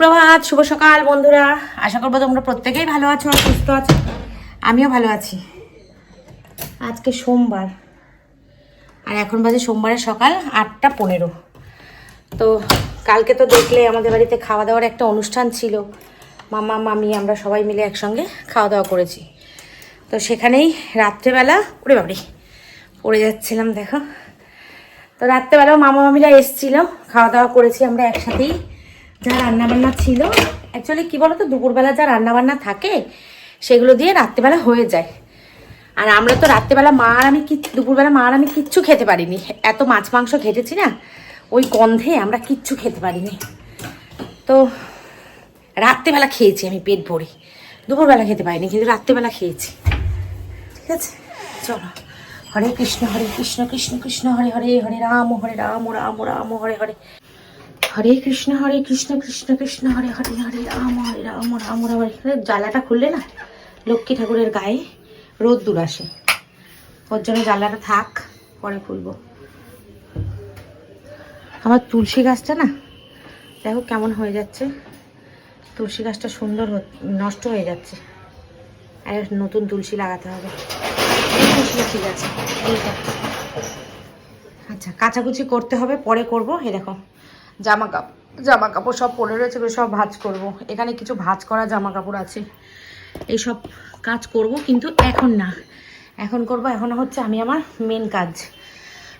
সুপ্রভাত, শুভ সকাল বন্ধুরা। আশা করব তোমরা প্রত্যেকেই ভালো আছো আর সুস্থ আছো। আমিও ভালো আছি। আজকে সোমবার। আর এখন বাজে সোমবারের সকাল আটটা পনেরো। তো কালকে তো দেখলে আমাদের বাড়িতে খাওয়া দাওয়ার একটা অনুষ্ঠান ছিল। মামা, মামি, আমরা সবাই মিলে একসঙ্গে খাওয়া দাওয়া করেছি। তো সেখানেই রাত্রেবেলা, ওরে বাবরে পড়ে যাচ্ছিলাম, দেখো। তো রাত্রেবেলাও মামা, মামিরা এসছিল খাওয়া দাওয়া করেছি আমরা একসাথেই। যা রান্নাবান্না ছিল অ্যাকচুয়ালি কী বলতো, দুপুরবেলা যা রান্নাবান্না থাকে, সেগুলো দিয়ে রাত্রেবেলা হয়ে যায়। আর আমরা তো রাত্রেবেলা মা আর আমি দুপুরবেলা মা আর আমি কিচ্ছু খেতে পারিনি। এত মাছ মাংস খেটেছি না, ওই গন্ধে আমরা কিচ্ছু খেতে পারিনি। তো রাত্রেবেলা খেয়েছি আমি পেট ভরে। দুপুরবেলা খেতে পারিনি, কিন্তু রাত্রেবেলা খেয়েছি। ঠিক আছে? চলো। হরে কৃষ্ণ হরে কৃষ্ণ কৃষ্ণ কৃষ্ণ, হরে হরে হরে রাম হরে রাম রাম রাম, হরে হরে। হরে কৃষ্ণ হরে কৃষ্ণ কৃষ্ণ কৃষ্ণ, হরে হরে হরে রাম হরে রাম রাম রাম হরে জ্বালাটা খুললে না, লক্ষ্মী ঠাকুরের গায়ে রোদ দূর আসে। ওর জন্য জ্বালাটা থাক, পরে খুলবো। আমার তুলসী গাছটা না, দেখো কেমন হয়ে যাচ্ছে। তুলসী গাছটা সুন্দর নষ্ট হয়ে যাচ্ছে। আর নতুন তুলসী লাগাতে হবে। ঠিক আছে আচ্ছা কাচাকুচি করতে হবে, পরে করব দেখো। জামা কাপড় জামা কাপড় সব পরে রয়েছে সব ভাঁজ করব। এখানে কিছু ভাঁজ করা জামা কাপড় আছে। এইসব কাজ করব, কিন্তু এখন না। এখন করব, এখন হচ্ছে আমি আমার মেন কাজ।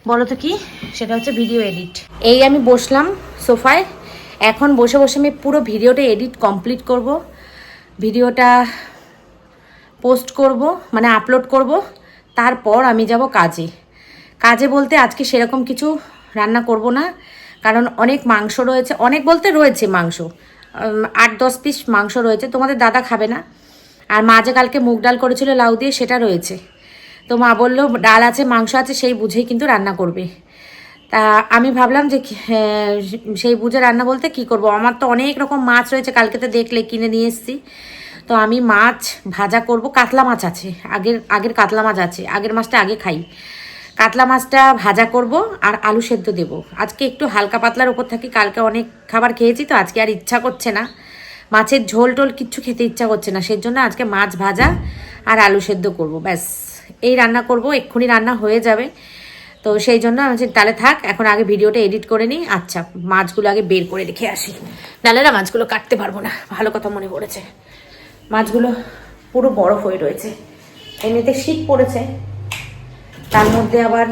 বলো তো কি? সেটা হচ্ছে ভিডিও এডিট এই আমি বসলাম সোফায়। এখন বসে বসে আমি পুরো ভিডিওটা এডিট কমপ্লিট করব। ভিডিওটা পোস্ট করব মানে আপলোড করব। তারপর আমি যাব কাজে। কাজে বলতে আজকে সেরকম কিছু রান্না করব না। কারণ অনেক মাংস রয়েছে অনেক বলতে রয়েছে মাংস। আট দশ পিস মাংস রয়েছে তোমাদের দাদা খাবে না। আর মা যে কালকে মুগ ডাল করেছিল লাউ দিয়ে সেটা রয়েছে। তো মা বলল ডাল আছে মাংস আছে সেই বুঝেই কিন্তু রান্না করবে। তা আমি ভাবলাম যে হ্যাঁ, সেই বুঝে রান্না বলতে কি করব? আমার তো অনেক রকম মাছ রয়েছে কালকে তো দেখলে কিনে নিয়ে এসেছি। তো আমি মাছ ভাজা করব কাতলা মাছ আছে আগের আগের কাতলা মাছ আছে আগের মাছটা আগে খাই। কাতলা মাছটা ভাজা করব আর আলু সেদ্ধ দেব। আজকে একটু হালকা পাতলার ওপর থাকি, কালকে অনেক খাবার খেয়েছি তো, আজকে আর ইচ্ছা করছে না। মাছের ঝোল টোল কিচ্ছু খেতে ইচ্ছা করছে না সেই জন্য আজকে মাছ ভাজা আর আলু সেদ্ধ করব, ব্যাস। এই রান্না করব, এক্ষুনি রান্না হয়ে যাবে। তো সেই জন্য আমি তাহলে থাক, এখন আগে ভিডিওটা এডিট করে নিই। আচ্ছা মাছগুলো আগে বের করে রেখে আসি। নাহলে না মাছগুলো কাটতে পারব না, ভালো কথা মনে পড়েছে। মাছগুলো পুরো বরফ হয়ে রয়েছে। এমনিতে শীত পড়েছে তার মধ্যে আবার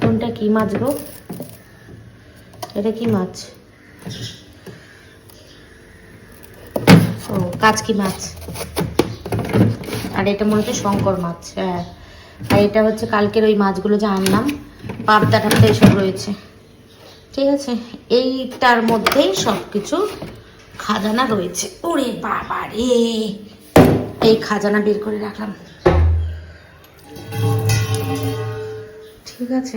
কোনটা কি মাছ গো? এটা কি মাছ? ও কাচকি মাছ? আর এটা মনে হচ্ছে শঙ্কর মাছ হ্যাঁ। আর এটা হচ্ছে কালকের ওই মাছগুলো যে আনলাম, পাবদা টাবদা এসব রয়েছে। ঠিক আছে? এইটার মধ্যেই সব কিছু খাজানা রয়েছে। ওরে বাবা রে! এই খাজানা বের করে রাখলাম। ঠিক আছে।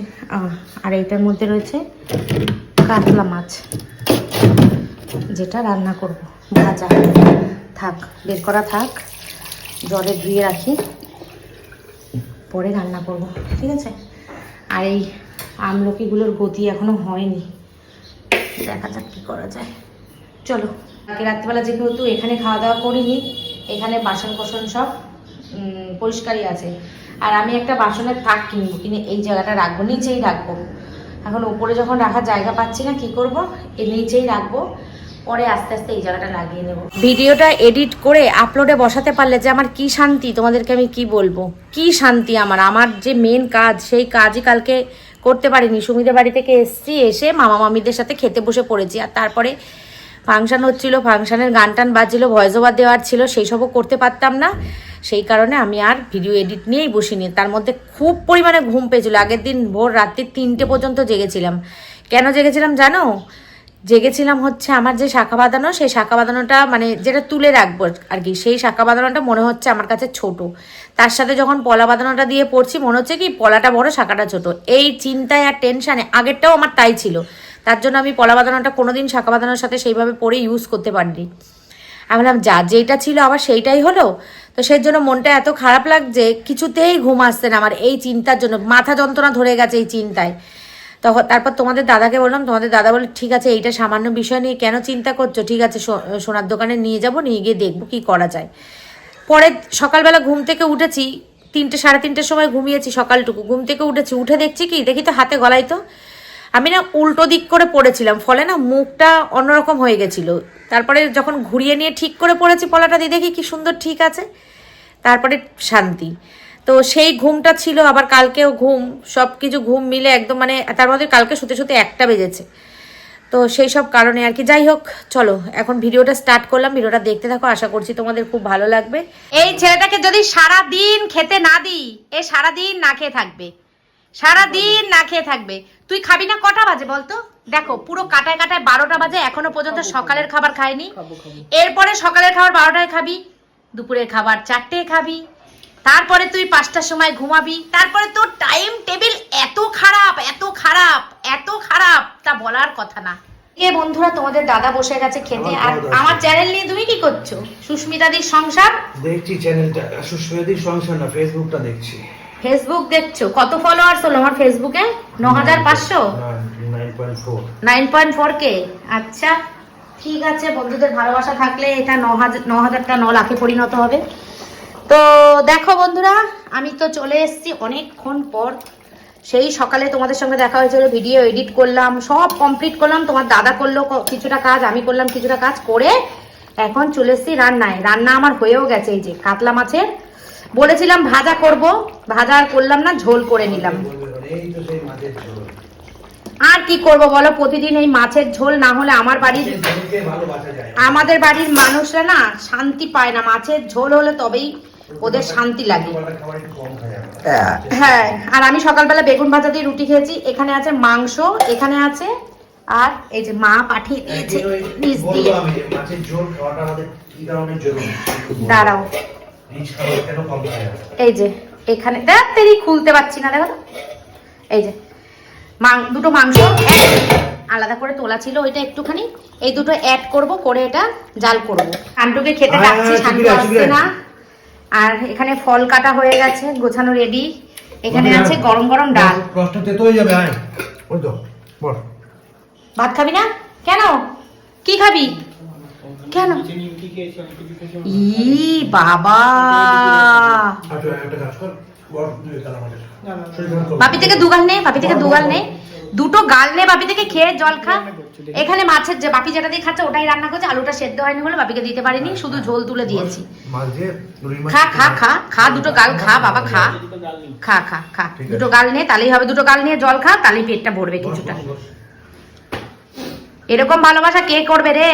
আর এইটার মধ্যে রয়েছে কাতলা মাছ। যেটা রান্না করব। ভাজা। থাক, বের করা থাক। জলে ধুয়ে রাখি। পরে রান্না করব। ঠিক আছে? আর এই আমলকিগুলোর গতি এখনও হয়নি। দেখা যাক কি করা যায়। চলো আগে রাত্রিবেলা যেহেতু এখানে খাওয়া দাওয়া করিনি, এখানে বাসন কোসন সব পরিষ্কারই আছে। আর আমি একটা বাসনের থাক কিনবো, কিনে এই জায়গাটা রাখব, নিচেই রাখব। এখন উপরে যখন রাখার জায়গা পাচ্ছি না, কি করব? এর নিচেই রাখব। পরে আস্তে আস্তে এই জায়গাটা লাগিয়ে নেব। ভিডিওটা এডিট করে আপলোডে বসাতে পারলে যে আমার কি শান্তি, তোমাদেরকে আমি কি বলব? কি শান্তি আমার? আমার যে মেন কাজ, সেই কাজই কালকে করতে পারিনি। সুমিদের বাড়ি থেকে এসছি, এসে মামা মামিদের সাথে খেতে বসে পড়েছি। আর তারপরে ফাংশান হচ্ছিল, ফাংশানের গান টান বাজছিল ভয়েস ওভার দেওয়ার ছিল, সেই সবও করতে পারতাম না। সেই কারণে আমি আর ভিডিও এডিট নিয়েই বসিনি। তার মধ্যে খুব পরিমাণে ঘুম পেয়েছিল। আগের দিন ভোর রাত্রি তিনটে পর্যন্ত জেগেছিলাম। কেন জেগেছিলাম জানো? জেগেছিলাম হচ্ছে আমার যে শাখা বাঁধানো, সেই শাখা বাঁধানোটা মানে যেটা তুলে রাখব আর কি, সেই শাখা বাঁধানোটা মনে হচ্ছে আমার কাছে ছোট। তার সাথে যখন পলা বাঁধানোটা দিয়ে পড়ছি, মনে হচ্ছে কি পলাটা বড়, শাখাটা ছোট। এই চিন্তায় আর টেনশানে আগেরটাও আমার তাই ছিল। তার জন্য আমি পলা বাঁধানোটা কোনোদিন, শাখা বাঁধানোর সাথে সেইভাবে পরে ইউজ করতে পারিনি। আমি বললাম যা যেটা ছিল আবার সেইটাই হলো? তো সেই জন্য মনটা এত খারাপ লাগছে, কিছুতেই ঘুম আসছে না আমার এই চিন্তার জন্য। মাথা যন্ত্রণা ধরে গেছে এই চিন্তায়। তখন তারপর তোমাদের দাদাকে বললাম, তোমাদের দাদা বলে ঠিক আছে, এইটা সামান্য বিষয় নিয়ে কেন চিন্তা করছ? ঠিক আছে সোনার দোকানে নিয়ে যাব, নিয়ে গিয়ে দেখব কি করা যায়। পরে সকালবেলা ঘুম থেকে উঠেছি, তিনটে, সাড়ে তিনটের সময় ঘুমিয়েছি সকালটুকু। ঘুম থেকে উঠেছি, উঠে দেখছি কি, দেখি তো হাতে গলায় তো। আমি না উল্টো দিক করে পড়েছিলাম, ফলে না মুখটা অন্যরকম হয়ে গেছিল। তারপরে যখন ঘুরিয়ে নিয়ে ঠিক করে পড়েছি পলাটা, দিয়ে দেখি কি সুন্দর ঠিক আছে। তারপরে শান্তি। তো সেই ঘুমটা ছিল, আবার কালকেও ঘুম সব কিছু ঘুম মিলে একদম মানে তার মধ্যে কালকে শুতে শুতে একটা বেজেছে। তো সেই সব কারণে আর কি। যাই হোক চলো এখন ভিডিওটা স্টার্ট করলাম। ভিডিওটা দেখতে থাকো আশা করছি তোমাদের খুব ভালো লাগবে। এই ছেলেটাকে যদি সারা দিন খেতে না দিই এ সারা দিন না খেয়ে থাকবে। সারা দিন না খেয়ে থাকবে। তুই খাবি না কটা বাজে বলতো? দেখো পুরো কাটায় কাটায় বারোটা বাজে এখনও পর্যন্ত সকালের খাবার খায়নি। এরপরে সকালের খাবার বারোটায় খাবি দুপুরের খাবার চারটে খাবি তারপরে তুই পাঁচটার সময় ঘুমাবি তারপরে তোর টাইম টেবিল এত খারাপ এত খারাপ এত খারাপ তা বলার কথা না। এ বন্ধুরা তোমাদের দাদা বসে গেছে খেতে আর আমার চ্যানেল নিয়ে তুমি কি করছ? সুস্মিতাদির সংসার? দেখছি চ্যানেলটা সুস্মিতাদির সংসার না ফেসবুকটা দেখছি। ফেসবুক দেখছ? কত ফলোয়ার্স হলো আমার ফেসবুকে ন হাজার পাঁচশো? Nine point four nine point four K আচ্ছা ঠিক আছে বন্ধুদের ভালোবাসা থাকলে এটা ন হাজার ন হাজারটা ন লাখে পরিণত হবে। তো দেখো বন্ধুরা আমি তো চলে এসেছি অনেকক্ষণ পর। সেই সকালে তোমাদের সঙ্গে দেখা হয়েছিল ভিডিও এডিট করলাম সব কমপ্লিট করলাম। তোমার দাদা করল কিছুটা কাজ আমি করলাম কিছুটা কাজ করে এখন চলে এসেছি রান্নায়। রান্না আমার হয়েও গেছে এই যে কাতলা মাছের। বলেছিলাম ভাজা করব ভাজা আর করলাম না ঝোল করে নিলাম। আর কি করব বলো প্রতিদিন এই মাছের ঝোল না হলে আমার বাড়ির আমাদের বাড়ির মানুষরা না শান্তি পায় না। মাছের ঝোল হলে তবেই ওদের শান্তি লাগে। আমরা হ্যাঁ আর আমি সকালবেলা বেগুন ভাজা দিয়ে রুটি খেয়েছি। এখানে আছে মাংস এখানে আছে আর এই যে মা পাঠিয়ে দিয়েছে ওই নিচ বলব দিয়ে। আমি যে মাছের ঝোল খাওয়াটা আমাদের কি কারণে জরুরি? একটু বলব। দাঁড়াও এই যে এখানে দেখ তেরি খুলতে পারছি না দেখো এই যে মাং- দুটো মাংস আলাদা করে তোলা ছিল ওইটা একটুখানি। এই দুটো অ্যাড করব করে এটা জাল করব। শান্টুকে খেতে হ্যাঁ, ডাকছি হ্যাঁ, শান্টু আসছে না। আর এখানে ফল কাটা হয়ে গেছে গোছানো রেডি এখানে আছে গরম গরম ডাল। রসটা তেতো হয়ে যাবে আয়। ওই তো বল ভাত খাবি না? কেন? কি খাবি? কেন? ই বাবা! আচ্ছা একটা কাজ কর বল দুই কালা মাছের শরীর খারাপ করবে। বাপি থেকে দুগাল নেই বাপি থেকে দুগাল নে। দুটো গাল নে বাপি থেকে খেয়ে জল খা। এখানে মাছের যে বাপি যেটা দিয়ে খাচ্ছে ওটাই রান্না করছে আলুটা সেদ্ধ হয়নি বলে বাপিকে দিতে পারিনি শুধু ঝোল তুলে দিয়েছি। দিয়ে খা খা খা খা দুটো গাল খা বাবা খা। খা খা খা দুটো গাল নে তাহলেই হবে দুটো গাল নিয়ে জল খা তাহলেই পেটটা ভরবে কিছুটা। এরকম ভালোবাসা কে করবে রে?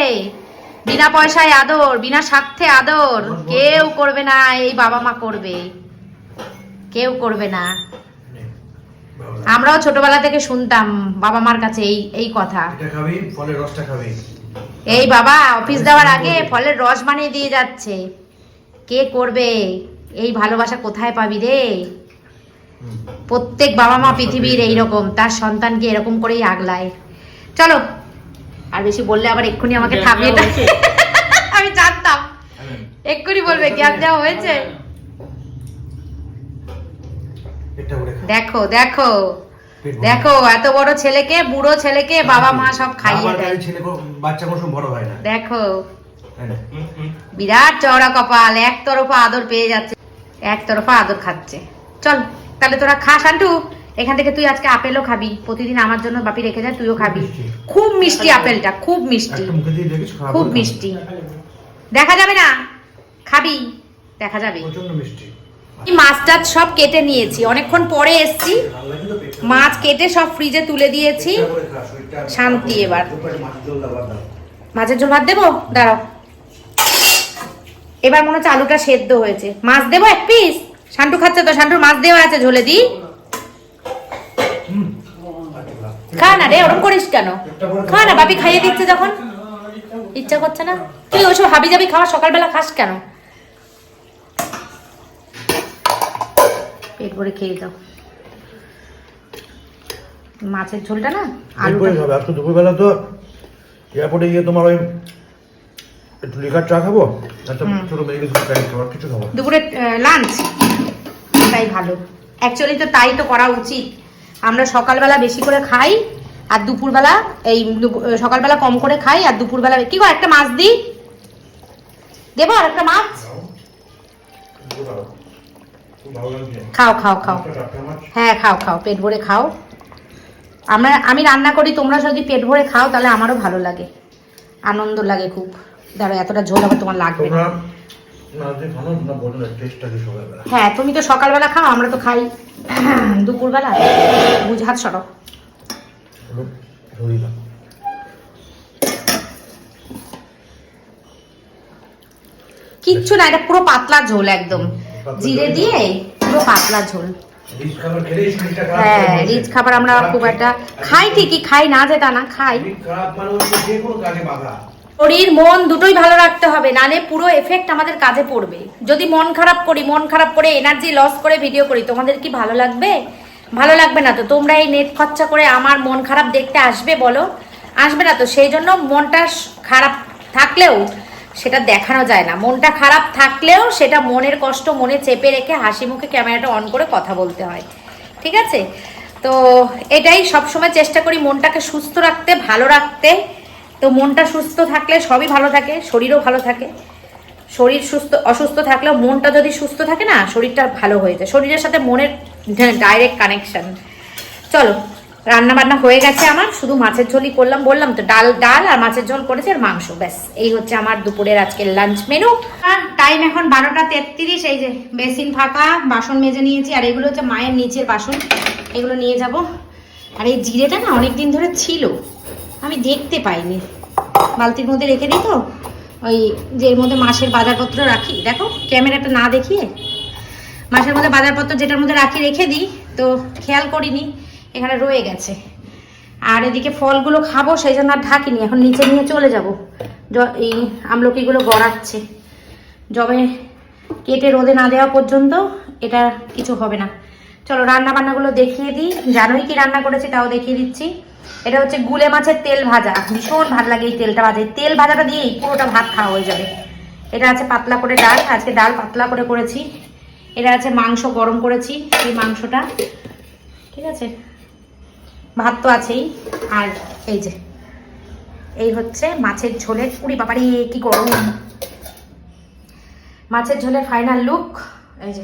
বিনা পয়সায় আদর বিনা স্বার্থে আদর কেউ করবে না এই বাবা মা করবে। কেউ করবে না। আমরাও ছোটবেলা থেকে শুনতাম বাবা মার কাছে এই এই কথা। এটা খাবি ফলের রসটা খাবি। এই বাবা অফিস যাওয়ার আগে ফলের রস বানিয়ে দিয়ে যাচ্ছে। কে করবে? এই ভালোবাসা কোথায় পাবি রে? প্রত্যেক বাবা মা পৃথিবীর এইরকম তার সন্তানকে এরকম করেই আগলায়। চলো আর বেশি বললে আবার এক্ষুনি আমাকে থামিয়ে। আমি জানতাম। এক্ষুনি বলবে জ্ঞান দেওয়া হয়েছে পেটটা ভরে খা। দেখো দেখো। দেখো এত বড় ছেলেকে বুড়ো ছেলেকে বাবা মা সব খাইয়ে দেয়। ছেলে বাচ্চা কোনো বড় হয় না। দেখো। বিরাট চওড়া কপাল একতরফা আদর পেয়ে যাচ্ছে একতরফা আদর খাচ্ছে। চল তাহলে তোরা খা শান্টু। এখান থেকে তুই আজকে আপেলও খাবি। প্রতিদিন আমার জন্য বাপি রেখে যায় তুইও খাবি। খুব মিষ্টি আপেলটা খুব মিষ্টি। খুব মিষ্টি। দেখা যাবে না? খাবি। দেখা যাবে। প্রচণ্ড মিষ্টি। এই মাছ টাছ সব কেটে নিয়েছি। অনেকক্ষণ পরে এসছি। মাছ কেটে সব ফ্রিজে তুলে দিয়েছি। শান্তি এবার। মাছের ঝোল ভাত দেবো? দাঁড়াও। এবার মনে হচ্ছে আলুটা সেদ্ধ হয়েছে। মাছ দেবো এক পিস শান্টু খাচ্ছে তো, শান্টুর মাছ দেওয়া আছে ঝোলে দি। খা না রে ওরকম করিস কেন? খা না, বাপি খাইয়ে দিচ্ছে যখন। ইচ্ছা করছে না। তুই ওইসব হাবি যাবি খাওয়া সকালবেলা খাস কেন? পেট ভরে খেয়ে যাও মাছের ঝোলটা না আলু এরপরে খাবে আজকে দুপুরবেলা তো এয়ারপোর্টে গিয়ে তোমার ওই একটু লিকার চা খাব একটা। ছোট খাই খাবার কিছু খাব দুপুরে লাঞ্চ তাই ভালো। অ্যাকচুয়ালি তো তাই তো করা উচিত। আমরা সকালবেলা বেশি করে খাই আর দুপুরবেলা এই সকালবেলা কম করে খাই আর দুপুরবেলা কি একটা মাছ দিই? দেবো আর একটা মাছ? খুব খাও খাও খাও। হ্যাঁ খাও খাও পেট ভরে খাও। আমরা আমি রান্না করি তোমরা যদি পেট ভরে খাও তাহলে আমারও ভালো লাগে। আনন্দ লাগে খুব। ধরো এতটা ঝোল আবার তোমার লাগবে হ্যাঁ তুমি তো সকালবেলা খাও আমরা তো খাই। দুপুরবেলা। বুঝ হাত সরো কিচ্ছু না এটা পুরো পাতলা ঝোল একদম। জিরে দিয়ে পুরো পাতলা ঝোল। হ্যাঁ রিচ খাবার আমরা খুব একটা খাই ঠিকই খাই না যে তা না খাই। শরীর খারাপ মানে শরীর মন দুটোই ভালো রাখতে হবে নালে পুরো এফেক্ট আমাদের কাজে পড়বে। যদি মন খারাপ করি মন খারাপ করে এনার্জি লস করে ভিডিও করি তোমাদের কি ভালো লাগবে? ভালো লাগবে না তো? তোমরা এই নেট খরচা করে আমার মন খারাপ দেখতে আসবে বলো? আসবে না তো? সেই জন্য মনটা খারাপ থাকলেও সেটা দেখানো যায় না। মনটা খারাপ থাকলেও সেটা মনের কষ্ট মনে চেপে রেখে হাসি মুখে ক্যামেরাটা অন করে কথা বলতে হয়। ঠিক আছে? তো এটাই সবসময় চেষ্টা করি মনটাকে সুস্থ রাখতে, ভালো রাখতে। তো মনটা সুস্থ থাকলে সবই ভালো থাকে, শরীরও ভালো থাকে। শরীর সুস্থ, অসুস্থ থাকলেও মনটা যদি সুস্থ থাকে না, শরীরটা ভালো হয়ে যায়। শরীরের সাথে মনের ডাইরেক্ট কানেকশান চলো রান্না বান্না হয়ে গেছে আমার, শুধু মাছের ঝোলই করলাম, বললাম তো ডাল ডাল আর মাছের ঝোল করেছে আর মাংস, ব্যাস। এই হচ্ছে আমার দুপুরের আজকের লাঞ্চ মেনু আর টাইম এখন বারোটা তেত্রিশ, এই যে বেসিন ফাঁকা, বাসন মেজে নিয়েছি, আর এগুলো হচ্ছে মায়ের নিচের বাসন, এগুলো নিয়ে যাব। আর এই জিরেটা না অনেক দিন ধরে ছিল, আমি দেখতে পাইনি। বালতির মধ্যে রেখে দিই তো, ওই যে এর মধ্যে মাসের বাজারপত্র রাখি। দেখো, ক্যামেরাটা না দেখিয়ে মাসের মধ্যে বাজারপত্র যেটার মধ্যে রাখি, রেখে দিই, তো খেয়াল করিনি। এখানে রয়ে গেছে। আর এদিকে ফলগুলো খাব, সেই জন্য আর ঢাকিনি, এখন নিচে নিয়ে চলে যাব। এই আমলকিগুলো গড়াচ্ছে। জবে কেটে রোদে না দেওয়া পর্যন্ত এটা কিছু হবে না। চলো রান্না বান্নাগুলো দেখিয়ে দিই। জানোই কি রান্না করেছি, তাও দেখিয়ে দিচ্ছি। এটা হচ্ছে গুলে মাছের তেল ভাজা। ভীষণ ভালো লাগে এই তেলটা ভাজা তেল ভাজাটা দিয়েই পুরোটা ভাত খাওয়া হয়ে যাবে। এটা আছে পাতলা করে ডাল। আজকে ডাল পাতলা করে করেছি। এটা আছে মাংস গরম করেছি, এই মাংসটা। ঠিক আছে? ভাত তো আছেই। আর এই যে, এই হচ্ছে মাছের ঝোলের, উড়ি বাবারি, কি গরম। মাছের ঝোলের ফাইনাল লুক এই যে,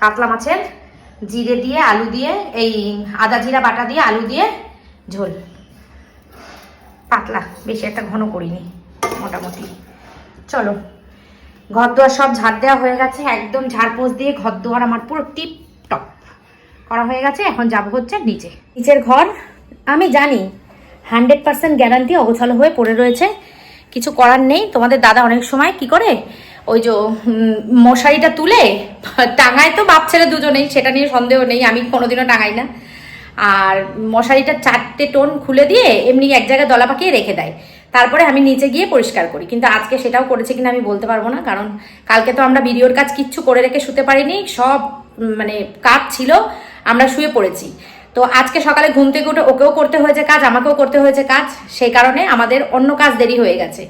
কাতলা মাছের, জিরে দিয়ে আলু দিয়ে, এই আদা জিরা বাটা দিয়ে আলু দিয়ে ঝোল। পাতলা, বেশি একটা ঘন করিনি, মোটামুটি। চলো ঘর দুয়ার সব ঝাড় দেওয়া হয়ে গেছে, একদম ঝাড়পোছ দিয়ে ঘর দুয়ার আমার পুরো টপ করা হয়ে গেছে, এখন যাব হচ্ছে নিচে। নিচের ঘর, আমি জানি, হান্ড্রেড পার্সেন্ট গ্যারান্টি অগোছালো হয়ে পড়ে রয়েছে। কিছু করার নেই, তোমাদের দাদা অনেক সময় কি করে, ওই যে মশারিটা তুলে, টাঙায় তো বাপ ছেলে দুজনেই, সেটা নিয়ে সন্দেহ নেই, আমি কোনোদিনও টাঙাই না। আর মশারিটা চারটে টোন খুলে দিয়ে এমনি এক জায়গায় দলা পাকিয়ে রেখে দেয়। তারপরে আমি নিচে গিয়ে পরিষ্কার করি। কিন্তু আজকে সেটাও করেছে কিনা আমি বলতে পারব না, কারণ কালকে তো আমরা ভিডিওর কাজ কিচ্ছু করে রেখে শুতে পারিনি, সব মানে কাজ ছিল। আমরা শুয়ে পড়েছি। তো আজকে সকালে ঘুম থেকে উঠে ওকেও করতে হয়েছে কাজ, আমাকেও করতে হয়েছে কাজ। সেই কারণে আমাদের অন্য কাজ দেরি হয়ে গেছে।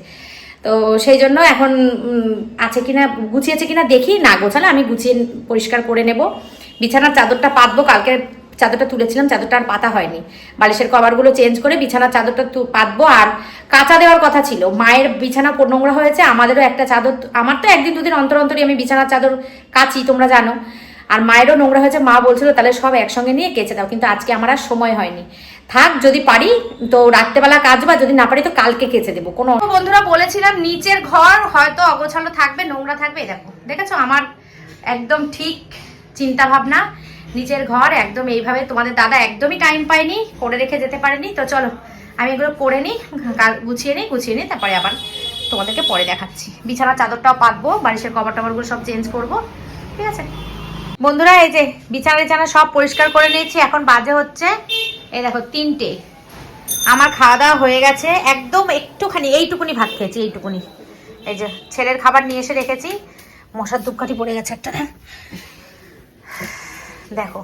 তো সেই জন্য এখন আছে কিনা, গুছিয়েছে কিনা দেখি, না গোছালে আমি গুছিয়ে পরিষ্কার করে নেব। বিছানার চাদরটা পাতবো, কালকে চাদরটা তুলেছিলাম, চাদরটা আর পাতা হয়নি। বালিশের কভারগুলো চেঞ্জ করে বিছানার চাদরটা পাতবো আর কাঁচা দেওয়ার কথা ছিল। মায়ের বিছানা নোংরা হয়েছে, আমাদেরও একটা চাদর, আমার তো একদিন দুদিন অন্তর অন্তরই আমি বিছানার চাদর কাচি, তোমরা জানো। আর মায়েরও নোংরা হয়েছে, মা বলছিল, তাহলে সব একসঙ্গে নিয়ে কেচে দাও, কিন্তু আজকে আমার আর সময় হয়নি। থাক, যদি পারি, তো রাত্রেবেলা কাজ বা যদি না পারি, তো কালকে কেচে দেবো, কোনো বন্ধুরা বলেছিলাম, নিচের ঘর হয়তো অগোছালো থাকবে, নোংরা থাকবে, দেখো, দেখেছ? আমার একদম ঠিক চিন্তা ভাবনা নিচের ঘর একদম এইভাবে, তোমাদের দাদা একদমই টাইম পায়নি, করে রেখে যেতে পারেনি, তো চলো, আমি এগুলো করে নিই গুছিয়ে নিই গুছিয়ে নিই তারপরে আবার তোমাদেরকে পরে দেখাচ্ছি। বিছানার চাদরটাও পাতবো, বালিশের কভার টভারগুলো সব চেঞ্জ করব, ঠিক আছে? বন্ধুরা, এই যে বিছানা বিছানা সব পরিষ্কার করে নিয়েছি, এখন বাজে হচ্ছে, এই দেখো তিনটে। আমার খাওয়া দাওয়া হয়ে গেছে, একদম একটুখানি, এইটুকুনি ভাত খেয়েছি, এইটুকুনি। এই যে ছেলের খাবার নিয়ে এসে রেখেছি, মশার ধূপকাঠি পড়ে গেছে একটা। দেখো,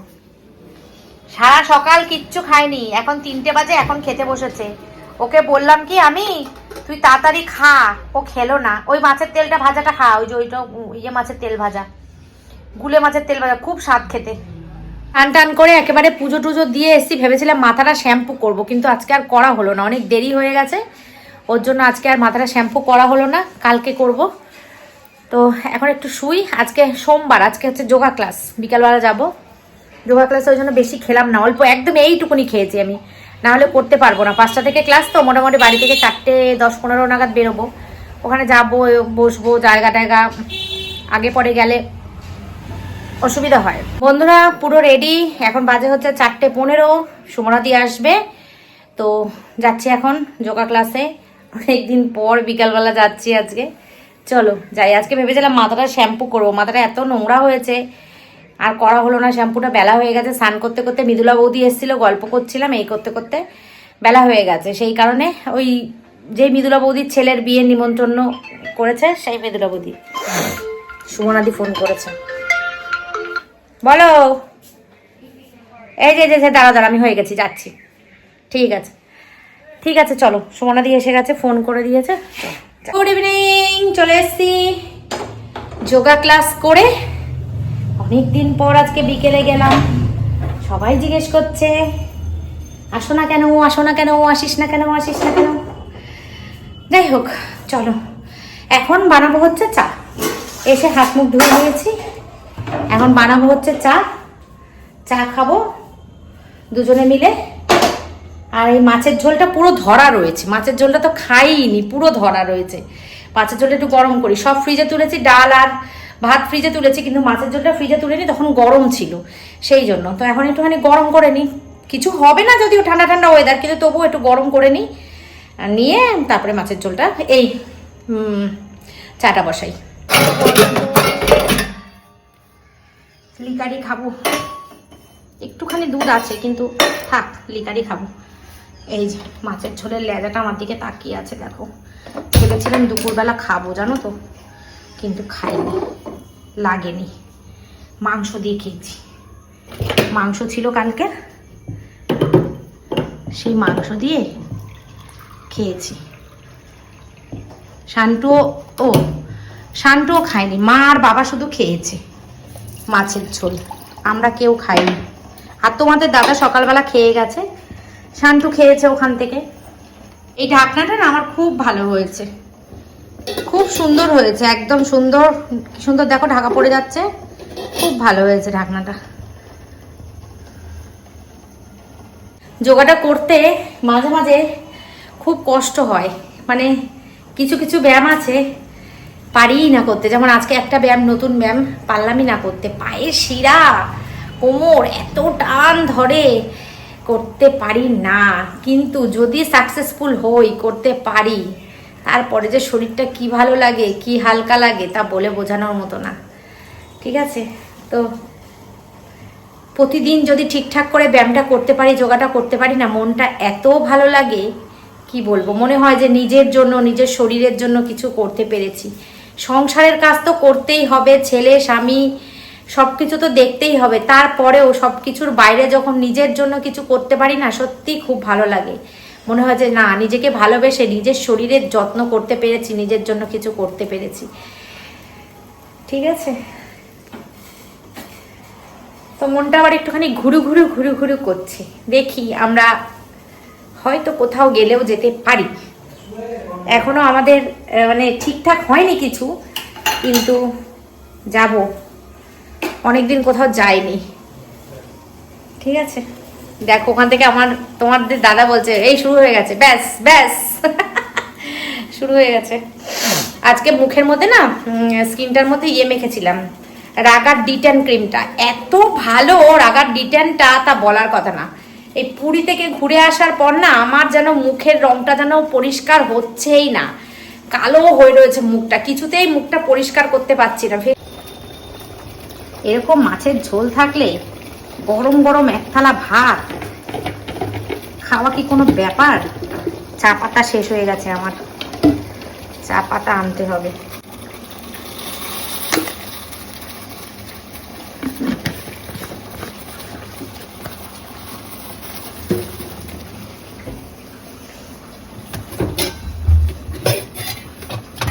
সারা সকাল কিচ্ছু খায়নি এখন তিনটে বাজে, এখন খেতে বসেছে। ওকে বললাম কি, আমি, তুই তাড়াতাড়ি খা, ও খেলো না। ওই মাছের তেলটা ভাজাটা খা, ওই যে ওইটা ইয়ে মাছের তেল ভাজা। গুলে মাছের তেল ভাজা, খুব স্বাদ খেতে। টান টান করে একেবারে পুজো টুজো দিয়ে এসছি, ভেবেছিলাম মাথাটা শ্যাম্পু করব, কিন্তু আজকে আর করা হলো না, অনেক দেরি হয়ে গেছে। ওর জন্য আজকে আর মাথাটা শ্যাম্পু করা হলো না, কালকে করব। তো এখন একটু শুই, আজকে সোমবার, আজকে হচ্ছে যোগা ক্লাস, বিকালবেলা যাব। যোগা ক্লাসে ওই জন্য বেশি খেলাম না, অল্প একদম এইটুকুনি খেয়েছি আমি, না হলে করতে পারব না। পাঁচটা থেকে ক্লাস তো, মোটামুটি বাড়ি থেকে চারটে, দশ পনেরো নাগাদ বেরোবো। ওখানে যাব, বসবো, জায়গা টায়গা, আগে পরে গেলে অসুবিধা হয়। বন্ধুরা, পুরো রেডি এখন বাজে হচ্ছে চারটে পনেরো। সুমনাদি আসবে। তো যাচ্ছি এখন যোগা ক্লাসে অনেকদিন পর বিকালবেলা যাচ্ছি আজকে। চলো, যাই। আজকে ভেবেছিলাম মাথাটা শ্যাম্পু করব। মাথাটা এত নোংরা হয়েছে। আর করা হলো না। শ্যাম্পুটা বেলা হয়ে গেছে। স্নান করতে করতে মৃদুলা বৌদি এসেছিল, গল্প করছিলাম, এই করতে করতে বেলা হয়ে গেছে। সেই কারণে ওই যে মৃদুলা বৌদির ছেলের বিয়ে নিমন্ত্রণ করেছে, সেই মৃদুলা বৌদি। সুমনাদি ফোন করেছে। বলো। এই যে যে দাঁড়া দাঁড়া আমি হয়ে গেছি, যাচ্ছি। ঠিক আছে। ঠিক আছে, চলো। সুমনা দিয়ে এসে গেছে, ফোন করে দিয়েছে। গুড ইভিনিং চলে এসছি। যোগা ক্লাস করে অনেক দিন পর আজকে বিকেলে গেলাম। সবাই জিজ্ঞেস করছে, আসো না কেন? আসো না কেন? আসিস না কেন? আসিস না কেন? যাই হোক, চলো। এখন বানাবো হচ্ছে চা। এসে হাত মুখ ধুয়ে নিয়েছি। এখন বানাবো হচ্ছে চা। চা খাব দুজনে মিলে। আর এই মাছের ঝোলটা পুরো ধরা রয়েছে। মাছের ঝোলটা তো খাইনি, পুরো ধরা রয়েছে। মাছের ঝোলটা একটু গরম করি। সব ফ্রিজে তুলেছি ডাল আর ভাত ফ্রিজে তুলেছি, কিন্তু মাছের ঝোলটা ফ্রিজে তুলে নিই তখন গরম ছিল। সেই জন্য। তো এখন একটুখানি গরম করে নিই। কিছু হবে না যদিও ঠান্ডা ঠান্ডা ওয়েদার কিন্তু তবুও একটু গরম করে নিই। নিয়ে তারপরে মাছের ঝোলটা, এই চাটা বসাই। লিকারি খাব। একটুখানি দুধ আছে, কিন্তু থাক, লিকারি খাব। এই যে, মাছের ঝোলের লেজাটা আমার দিকে তাকিয়ে আছে, দেখো। ভেবেছিলাম দুপুরবেলা খাব, জানো তো? কিন্তু খাইনি, লাগেনি। মাংস দিয়ে খেয়েছি। মাংস ছিল কালকে। সেই মাংস দিয়ে খেয়েছি। শান্টুও ও শান্টুও খায়নি, মা আর বাবা শুধু খেয়েছে। মাছের ঝোল। আমরা কেউ খাইনি। আর তোমাদের দাদা সকালবেলা খেয়ে গেছে। শান্টু খেয়েছে ওখান থেকে। এই ঢাকনাটা না আমার খুব ভালো হয়েছে। খুব সুন্দর হয়েছে, একদম সুন্দর। সুন্দর দেখো ঢাকা পড়ে যাচ্ছে। খুব ভালো হয়েছে ঢাকনাটা। যোগাটা করতে মাঝে মাঝে খুব কষ্ট হয়। মানে কিছু কিছু ব্যায়াম আছে। পারিই না করতে। যেমন আজকে একটা ব্যায়াম, নতুন ব্যায়াম পারলামই না করতে। পায়ের শিরা, কোমর এত টান ধরে করতে পারি না। কিন্তু যদি সাকসেসফুল হই, করতে পারি, তারপরে যে শরীরটা কি ভালো লাগে, কি হালকা লাগে, তা বলে বোঝানোর মতো না। ঠিক আছে? তো প্রতিদিন যদি ঠিকঠাক করে ব্যায়ামটা করতে পারি, যোগাটা করতে পারি না, মনটা এত ভালো লাগে, কি বলব? মনে হয় যে নিজের জন্য, নিজের শরীরের জন্য কিছু করতে পেরেছি। সংসারের কাজ তো করতেই হবে, ছেলে, স্বামী সব কিছু তো দেখতেই হবে। তারপরেও সব কিছুর বাইরে যখন নিজের জন্য কিছু করতে পারি না, সত্যি খুব ভালো লাগে। মনে হয় যে না, নিজেকে ভালোবেসে নিজের শরীরের যত্ন করতে পেরেছি, নিজের জন্য কিছু করতে পেরেছি। ঠিক আছে? তো মনটা আবার একটুখানি ঘুরু ঘুরু ঘুরু ঘুরু করছে। দেখি আমরা হয়তো কোথাও গেলেও যেতে পারি। এখনও আমাদের মানে ঠিকঠাক হয়নি কিছু, কিন্তু যাব। অনেকদিন কোথাও যাইনি। ঠিক আছে? দেখো, ওখান থেকে আমার, তোমাদের দাদা বলছে, এই, শুরু হয়ে গেছে। ব্যাস ব্যাস। শুরু হয়ে গেছে। আজকে মুখের মধ্যে না স্কিনটার মধ্যে ইয়ে মেখেছিলাম, রাগার ডিটেন ক্রিমটা। এত ভালো রাগার ডিটেনটা তা বলার কথা না। এই পুরী থেকে ঘুরে আসার পর না আমার যেন মুখের রংটা যেন পরিষ্কার হচ্ছেই না। কালো হয়ে রয়েছে মুখটা, কিছুতেই মুখটা পরিষ্কার করতে পারছি না। এরকম মাছের ঝোল থাকলে গরম গরম এক থালা ভাত, খাওয়া কি কোনো ব্যাপার? চা পাতা শেষ হয়ে গেছে আমার। চা পাতা আনতে হবে।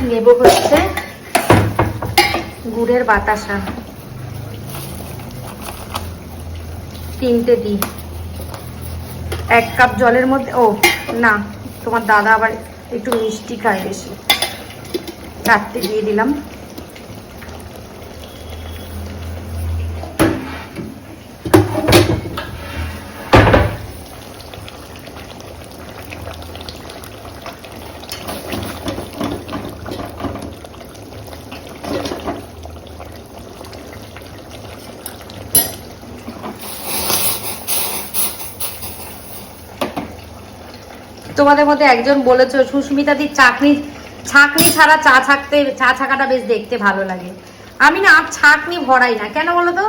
নেব হচ্ছে গুড়ের বাতাসা। তিনটে দিই এক কাপ জলের মধ্যে, ও, না, তোমার দাদা আবার একটু মিষ্টি খায় বেশি। রাত্রে দিয়ে দিলাম। তোমাদের মধ্যে একজন বলেছ, সুস্মিতা দি, চাকনি ছাকনি ছাড়া চা ছাকতে, চা ছাকাটা বেশ দেখতে ভালো লাগে। আমি না ছাকনি ভরাই না। কেন বলো তো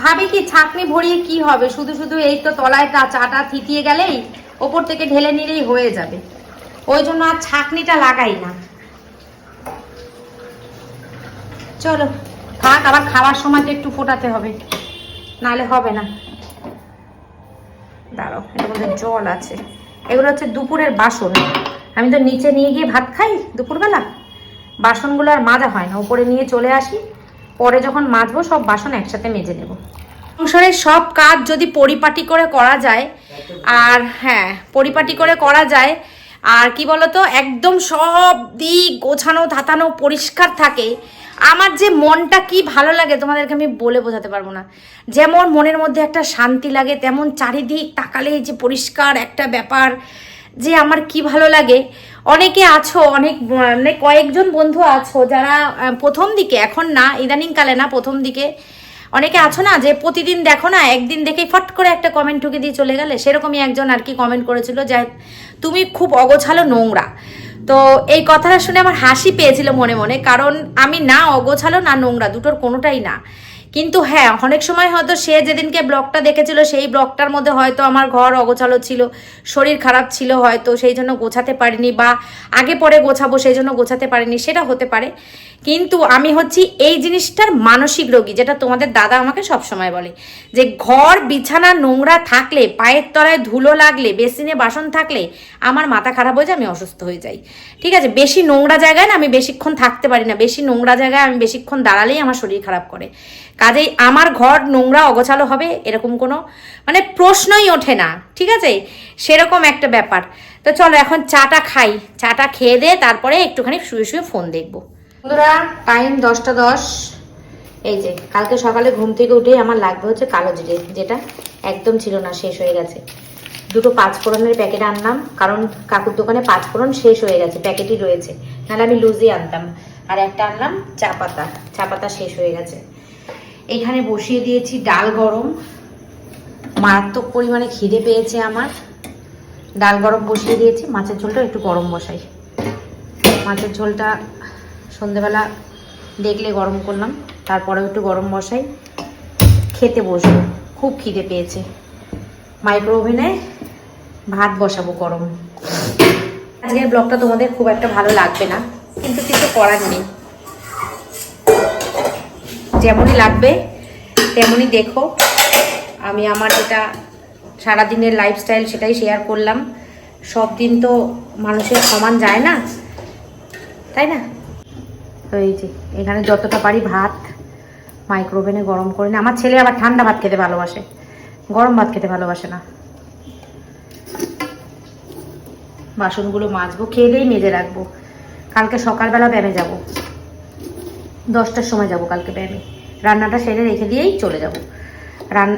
ভাবি কি, ছাকনি ভরিয়ে কি হবে? শুধু শুধু এই তো তলায় তা চাটা থিতিয়ে গেলেই ওপর থেকে ঢেলে নিলেই হয়ে যাবে। ওই জন্য আর ছাকনিটা লাগাই না। চলো, থাক, আবার খাওয়ার সময় একটু ফোটাতে হবে। নাহলে হবে না। দাঁড়াও এর মধ্যে জল আছে। এগুলো হচ্ছে দুপুরের বাসন। আমি তো নিচে নিয়ে গিয়ে ভাত খাই দুপুরবেলা। বাসনগুলো আর মাজা হয় না, উপরে নিয়ে চলে আসি। পরে যখন মাজবো সব বাসন একসাথে মেজে নেব। সংসারের সব কাজ যদি পরিপাটি করে করা যায়, আর হ্যাঁ পরিপাটি করে করা যায়, আর কি বলতো, একদম সব দিক গোছানো, ধাতানো পরিষ্কার থাকে আমার যে মনটা কি ভালো লাগে তোমাদেরকে আমি বলে বোঝাতে পারব না। যেমন মনের মধ্যে একটা শান্তি লাগে, তেমন চারিদিক তাকালে যে পরিষ্কার একটা ব্যাপার যে আমার কি ভালো লাগে। অনেকে আছো, অনেক মানে কয়েকজন বন্ধু আছো যারা প্রথম দিকে, এখন না, ইদানিংকালে না, প্রথম দিকে অনেকে আছো না যে প্রতিদিন দেখো না, একদিন দেখেই ফট করে একটা কমেন্ট ঠুকে দিয়ে চলে গেলে, সেরকমই একজন আর কি কমেন্ট করেছিল যে, তুমি খুব অগোছালো নোংরা। তো এই কথাটা শুনে আমার হাসি পেয়েছিল মনে মনে, কারণ আমি না অগোছালো না নোংরা, দুটোর কোনোটাই না। কিন্তু হ্যাঁ অনেক সময় হয়তো সে যেদিনকে ব্লগটা দেখেছিল, সেই ব্লগটার মধ্যে হয়তো আমার ঘর অগোছালো ছিল, শরীর খারাপ ছিল হয়তো, সেই জন্য গোছাতে পারিনি বা আগে পরে গোছাবো, সেই জন্য গোছাতে পারিনি, সেটা হতে পারে। কিন্তু আমি হচ্ছি এই জিনিসটার মানসিক রোগী, যেটা তোমাদের দাদা আমাকে সব সময় বলে, যে ঘর, বিছানা, নোংরা থাকলে, পায়ের তলায় ধুলো লাগলে, বেসিনে বাসন থাকলে আমার মাথা খারাপ হয়ে যায়, আমি অসুস্থ হয়ে যাই। ঠিক আছে, বেশি নোংরা জায়গায় না আমি বেশিক্ষণ থাকতে পারি না, বেশি নোংরা জায়গায় আমি বেশিক্ষণ দাঁড়ালেই আমার শরীর খারাপ করে। কাজেই আমার ঘর নোংরা অগোছালো হবে এরকম কোনো মানে প্রশ্নই ওঠে না, ঠিক আছে? সেরকম একটা ব্যাপার। তো চলো এখন চাটা খাই, চাটা খেয়ে দিয়ে তারপরে একটুখানি শুয়ে শুয়ে ফোন দেখব। বন্ধুরা টাইম দশটা দশ। এই যে, কালকে সকালে ঘুম থেকে উঠেই আমার লাগবে হচ্ছে কালো জিরে, যেটা একদম ছিল না, শেষ হয়ে গেছে। দুটো পাঁচ ফোড়নের প্যাকেট আনলাম, কারণ কাকুর দোকানে পাঁচ ফোড়ন শেষ হয়ে গেছে, প্যাকেটই রয়েছে। নাহলে আমি লুজই আনতাম। আর একটা আনলাম চা পাতা চা পাতা শেষ হয়ে গেছে। এখানে বসিয়ে দিয়েছি ডাল গরম। মারাত্মক পরিমাণে খিদে পেয়েছে আমার। ডাল গরম বসিয়ে দিয়েছি, মাছের ঝোলটা একটু গরম বসাই। মাছের ঝোলটা সন্ধেবেলা দেখলে গরম করলাম, তারপরেও একটু গরম বসাই। খেতে বসবো, খুব খিদে পেয়েছে। মাইক্রো ওভেনে ভাত বসাবো গরম। আজকের ব্লগটা তোমাদের খুব একটা ভালো লাগবে না, কিন্তু কিছু করার নেই। যেমনই লাগবে, তেমনই দেখো। আমি আমার যেটা সারাদিনের লাইফস্টাইল সেটাই শেয়ার করলাম। সব দিন তো মানুষের সমান যায় না, তাই না? তো এই যে, এখানে যতটা পারি ভাত মাইক্রোওভেনে গরম করে নিই আমার ছেলে আবার ঠান্ডা ভাত খেতে ভালোবাসে। গরম ভাত খেতে ভালোবাসে না। বাসনগুলো মাজবো দিয়েই মেজে রাখব। কালকে সকালবেলা ব্যায়ামে যাব। দশটার সময় যাব কালকে ব্যায়ামে রান্নাটা সেরে রেখে দিয়েই চলে যাব। রান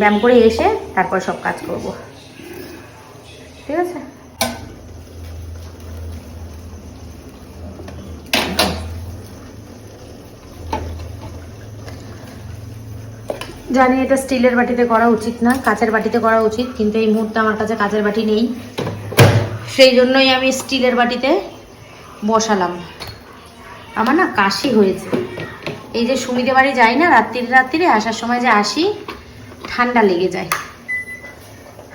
ব্যায়াম করে এসে তারপর সব কাজ করব। ঠিক আছে? জানি এটা স্টিলের বাটিতে করা উচিত না, কাঁচের বাটিতে করা উচিত, কিন্তু এই মুহূর্তে আমার কাছে কাঁচের বাটি নেই। সেই জন্যই আমি স্টিলের বাটিতে বসালাম। আমার না কাশি হয়েছে। এই যে সুমিতে বাড়ি যাই না রাত্রিরে রাত্রিরে, আসার সময় যে আসি, ঠান্ডা লেগে যায়।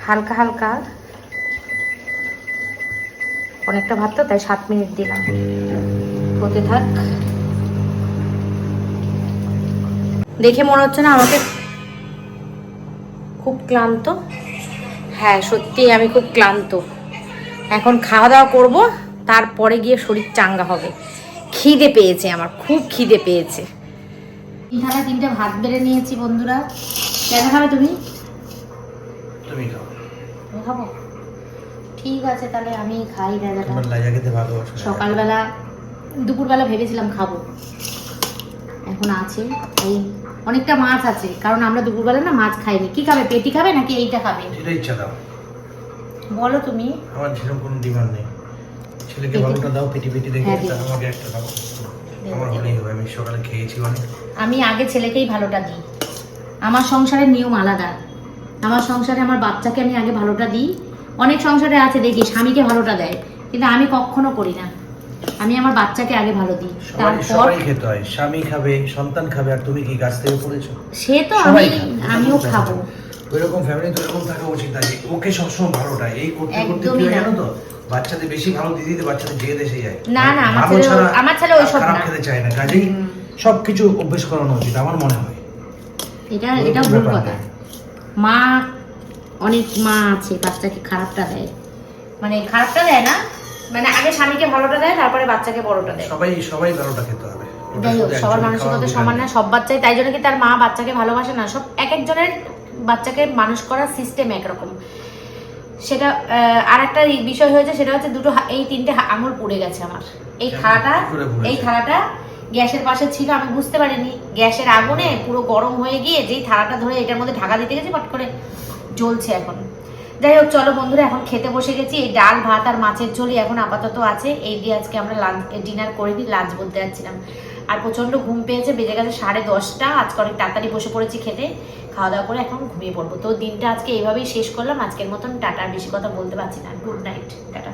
হালকা হালকা। অনেকটা ভাত তো তাই সাত মিনিট দিলাম। হতে থাক। দেখে মনে হচ্ছে না আমাকে খুব ক্লান্ত। হ্যাঁ সত্যি আমি খুব ক্লান্ত। এখন খাওয়া দাওয়া করব, তারপরে গিয়ে শরীর চাঙ্গা হবে। খিদে পেয়েছে আমার খুব খিদে পেয়েছে। তিন থালা তিনটে ভাত বেড়ে নিয়েছি বন্ধুরা। কেন খাবে তুমি? তুমি খাও। খাব? ঠিক আছে তাহলে আমি খাই ভালোবাসো সকালবেলা দুপুরবেলা ভেবেছিলাম খাব। এখন আছে এই অনেকটা মাছ আছে কারণ আমরা দুপুরবেলা না মাছ খাইনি। কি খাবে পেটি খাবে নাকি এইটা খাবে? যেটা ইচ্ছা দাও। বলো তুমি। আমার সেরকম কোনো ডিমান্ড নেই। ছেলেকে ভালোটা দাও পেটি পেটি দেখে হ্যাঁ, আমাকে একটা দাও। আমার। হলেই হবে আমি সকালে খেয়েছি অনেক। আমি আগে ছেলেকেই ভালোটা দিই। আমার সংসারের নিয়ম আলাদা। আমার সংসারে আমার বাচ্চাকে আমি আগে ভালোটা দিই। অনেক সংসারে আছে দেখি স্বামীকে ভালোটা দেয়। কিন্তু আমি কখনো করি না। আমি আমার বাচ্চাকে আগে ভালো দিই। তারপর খেতে হয়। স্বামী খাবে সন্তান খাবে আর তুমি কি গাছ থেকে পড়েছো? সে তো আমি আমিও খাব। ওইরকম ফ্যামিলি তো এরকম থাকা উচিত আছে ওকে সবসময় ভালোটা এই করতে করতে কি হয় জানো তো? বাচ্চাদের বেশি ভালো দিতে দিতে বাচ্চাদের জেদ এসে যায়। না, না, আমার ছেলে- আমার ছেলে ওইসব খারাপ না। খেতে চায় না। কাজেই। সবকিছু অভ্যেস করানো উচিত আমার মনে হয়। এটা এটা ভুল কথা। মা অনেক মা আছে বাচ্চাকে খারাপটা দেয়। মানে খারাপটা দেয় না মানে আগে স্বামীকে ভালোটা দেয় তারপরে বাচ্চাকে বড়টা দেয়। সবাই সবাই ভালোটা খেতে হবে। যাই হোক সবার মানসিকতা সমান না সব বাচ্চাই তাই জন্য কি তার মা বাচ্চাকে ভালোবাসে না। সব এক একজনের বাচ্চাকে মানুষ করার সিস্টেম একরকম। সেটা আর একটা বিষয় হয়েছে সেটা হচ্ছে দুটো এই তিনটে আঙুল পুড়ে গেছে আমার। এই? থালাটা পুড়েছে? এই থালাটা গ্যাসের পাশে ছিল আমি বুঝতে পারিনি। গ্যাসের আগুনে পুরো গরম হয়ে গিয়ে যেই থালাটা ধরে এটার মধ্যে ঢাকা দিতে গেছি পট করে জ্বলছে এখন। যাই হোক চলো বন্ধুরা এখন খেতে বসে গেছি। এই ডাল ভাত আর মাছের ঝোলই এখন আপাতত আছে। এই দিয়ে আজকে আমরা লাঞ্চ ডিনার করে দিই লাঞ্চ বলতে যাচ্ছিলাম। আর প্রচণ্ড ঘুম পেয়েছে বেজে গেছে সাড়ে দশটা। আজকে অনেক তাড়াতাড়ি বসে পড়েছি খেতে। খাওয়া দাওয়া করে এখন ঘুমিয়ে পড়ব। তো দিনটা আজকে এইভাবেই শেষ করলাম। আজকের মতন টাটা বেশি কথা বলতে পারছি না। Good night, tata.